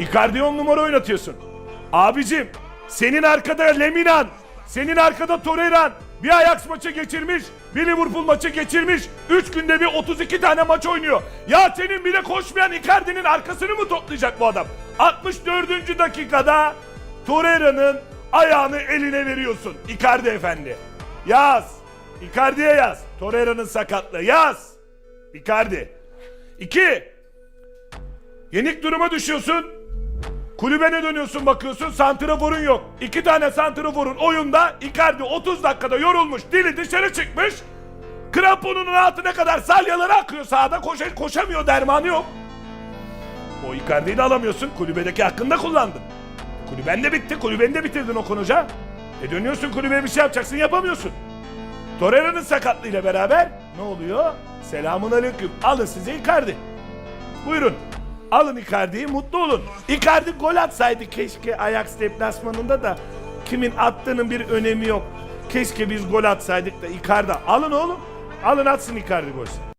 Icardi 10 numara oynatıyorsun. Abicim senin arkada Leminan, senin arkada Torreira bir Ajax maçı geçirmiş, bir Liverpool maçı geçirmiş. 3 günde bir 32 tane maç oynuyor. Ya senin bile koşmayan Icardi'nin arkasını mı toplayacak bu adam? 64. dakikada Torreira'nın ayağını eline veriyorsun. Icardi efendi. Yaz. Icardi'ye yaz. Torreira'nın sakatlığı yaz. Icardi. 2. Yenik duruma düşüyorsun. Kulübene dönüyorsun bakıyorsun santraforun yok. İki tane santraforun oyunda Icardi 30 dakikada yorulmuş dili dışarı çıkmış. Kramponunun altına kadar salyaları akıyor sahada koşa, koşamıyor dermanı yok. O Icardi'yi de alamıyorsun kulübedeki hakkında kullandın. Kulüben de bitti kulübeni de bitirdin o konuca. E dönüyorsun kulübeye bir şey yapacaksın yapamıyorsun. Torreira'nın sakatlığıyla beraber ne oluyor? Selamun aleyküm. Alın size Icardi. Buyurun. Alın Icardi'yi mutlu olun. Icardi gol atsaydı keşke Ajax deplasmanında da kimin attığının bir önemi yok. Keşke biz gol atsaydık da Icardi. Alın oğlum. Alın atsın Icardi gol.